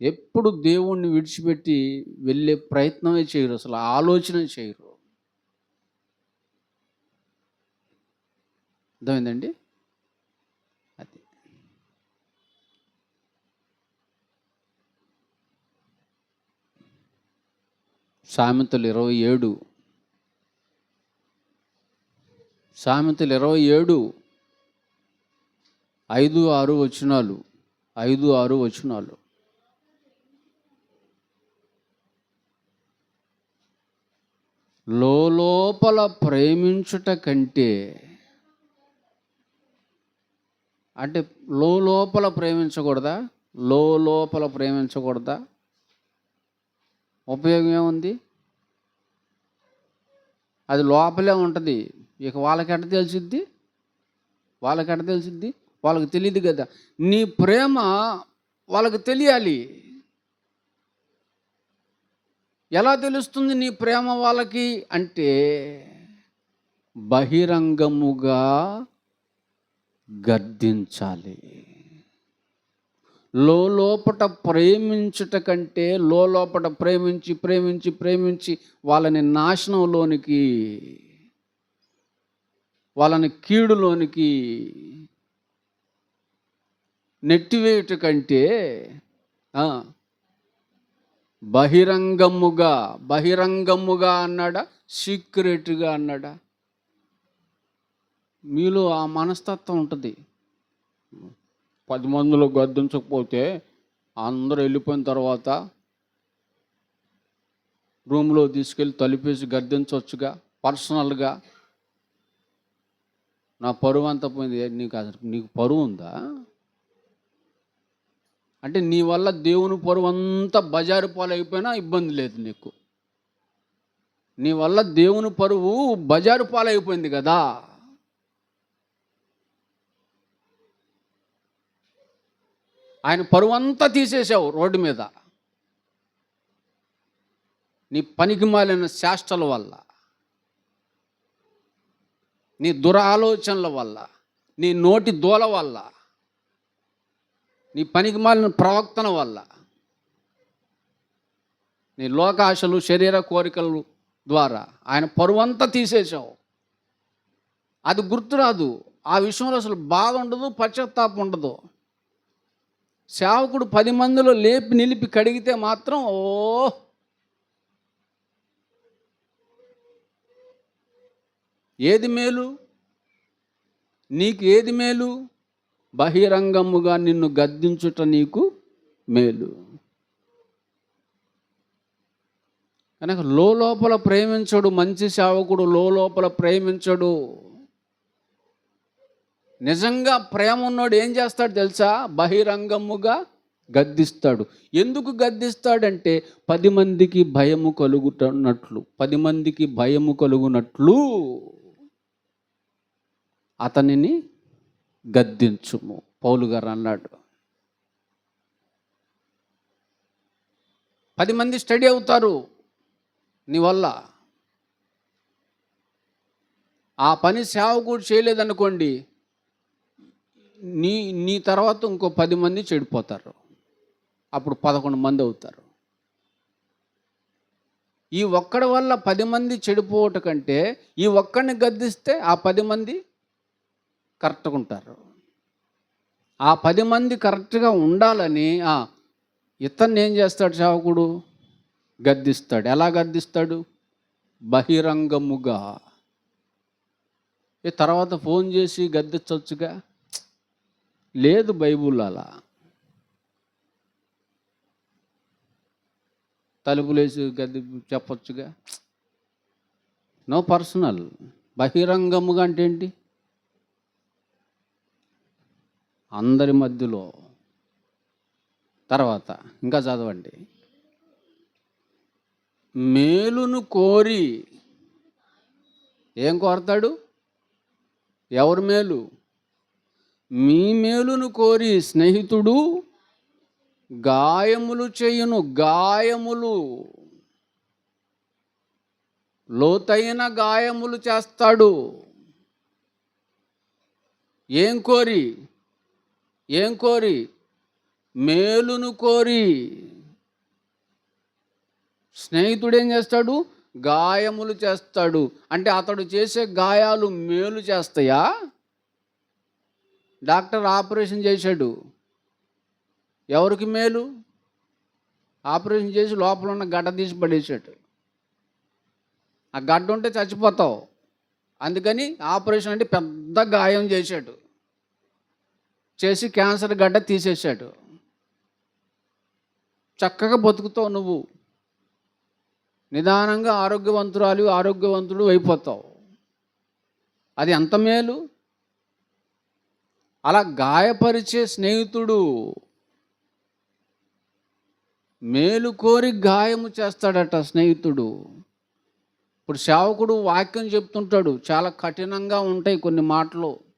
ఎప్పుడు దేవుణ్ణి విడిచిపెట్టి వెళ్ళే ప్రయత్నమే చేయరు అసలు ఆలోచన చేయరు. అర్థమైందండి? అది. సామెతలు ఇరవై ఏడు. సామెతలు ఇరవై ఏడు ఐదు ఆరు వచనాలు ఐదు ఆరు వచనాలు. లోపల ప్రేమించుట కంటే అంటే లోపల ప్రేమించకూడదా? లోపల ప్రేమించకూడదా? ఉపయోగం ఏముంది? అది లోపలే ఉంటుంది. ఇక వాళ్ళకి తెలిసిద్ది? వాళ్ళకి తెలిసిద్ది? వాళ్ళకి తెలియదు కదా. నీ ప్రేమ వాళ్ళకి తెలియాలి. ఎలా తెలుస్తుంది నీ ప్రేమ వాళ్ళకి? అంటే బహిరంగముగా గర్దించాలి. లోపట ప్రేమించుట కంటే లోపట ప్రేమించి ప్రేమించి ప్రేమించి వాళ్ళని నాశనంలోనికి వాళ్ళని కీడులోనికి నెట్టివేయుట కంటే బహిరంగముగా బహిరంగముగా అన్నాడా? సీక్రెట్గా అన్నాడా? మీలో ఆ మనస్తత్వం ఉంటుంది. పది మందిలో గద్దించకపోతే అందరూ వెళ్ళిపోయిన తర్వాత రూమ్లో తీసుకెళ్ళి తలిపేసి గద్దించవచ్చుగా పర్సనల్గా. నా పరువు అంత పోయింది. నీకు అసలు నీకు పరువు ఉందా? అంటే నీ వల్ల దేవుని పరువు అంతా బజారు పాలైపోయినా ఇబ్బంది లేదు నీకు. నీ వల్ల దేవుని పరువు బజారు పాలైపోయింది కదా. ఆయన పరువు అంతా తీసేసావు రోడ్డు మీద. నీ పనికి మాలిన శాస్త్రల వల్ల. నీ దురాలోచనల వల్ల. నీ నోటి దోల వల్ల. నీ పనికి మాలిన ప్రవక్తన వల్ల. నీ లోకాశలు శరీర కోరికలు ద్వారా ఆయన పరువంతా తీసేసావు అది గుర్తురాదు. ఆ విషయంలో అసలు బాధ ఉండదు పశ్చాత్తాపం ఉండదు. సేవకుడు పది మందిలో లేపి నిలిపి కడిగితే మాత్రం ఓ ఏది మేలు? నీకు ఏది మేలు? బహిరంగముగా నిన్ను గద్దించుట నీకు మేలు. కనుక లోపల ప్రేమించడు మంచి సేవకుడు లోపల ప్రేమించడు. నిజంగా ప్రేమ ఉన్నోడు ఏం చేస్తాడు తెలుసా? బహిరంగముగా గద్దిస్తాడు. ఎందుకు గద్దిస్తాడంటే పది మందికి భయము కలుగుతున్నట్లు పది మందికి భయము కలుగునట్లు అతనిని గద్దించుము. పౌలు గారు అన్నాడు. పది మంది స్టడీ అవుతారు నీ వల్ల. ఆ పని సేవకుడు చేయలేదనుకోండి నీ నీ తర్వాత ఇంకో పది మంది చెడిపోతారు. అప్పుడు పదకొండు మంది అవుతారు. ఈ ఒక్కడి వల్ల పది మంది చెడిపోవట కంటే ఈ ఒక్కడిని గద్దిస్తే ఆ పది మంది కరెక్ట్గా ఉంటారు ఆ పది మంది కరెక్ట్గా ఉండాలని ఆ, ఇతన్ని ఏం చేస్తాడు చావకుడు? గద్దిస్తాడు. ఎలా గద్దిస్తాడు? బహిరంగముగా. ఈ తర్వాత ఫోన్ చేసి గద్దించవచ్చుగా లేదు బైబుల్ అలా తలుపులేసి గద్ది చెప్పొచ్చుగా? No personal. బహిరంగముగా అంటే ఏంటి? అందరి మధ్యలో. తర్వాత ఇంకా చదవండి. మేలును కోరి ఏం కోరతాడు? ఎవరు మేలు? మీ మేలును కోరి స్నేహితుడు గాయములు చేయును గాయములు. లోతైన గాయములు చేస్తాడు. ఏం కోరి? ఏం కోరి? మేలును కోరి. స్నేహితుడు ఏం చేస్తాడు? గాయములు చేస్తాడు. అంటే అతడు చేసే గాయాలు మేలు చేస్తాయా? డాక్టర్ ఆపరేషన్ చేశాడు. ఎవరికి మేలు? ఆపరేషన్ చేసి లోపల ఉన్న గడ్డ తీసి పడేసాడు ఆ గడ్డ ఉంటే చచ్చిపోతావు. అందుకని ఆపరేషన్ అంటే పెద్ద గాయం చేశాడు. చేసి క్యాన్సర్ గడ్డ తీసేశాడు. చక్కగా బతుకుతావు నువ్వు. నిదానంగా ఆరోగ్యవంతురాలు ఆరోగ్యవంతుడు అయిపోతావు. అది ఎంత మేలు? అలా గాయపరిచే స్నేహితుడు మేలు కోరి గాయము చేస్తాడట స్నేహితుడు. ఇప్పుడు సేవకుడు వాక్యం చెప్తుంటాడు చాలా కఠినంగా ఉంటాయి కొన్ని మాటలు.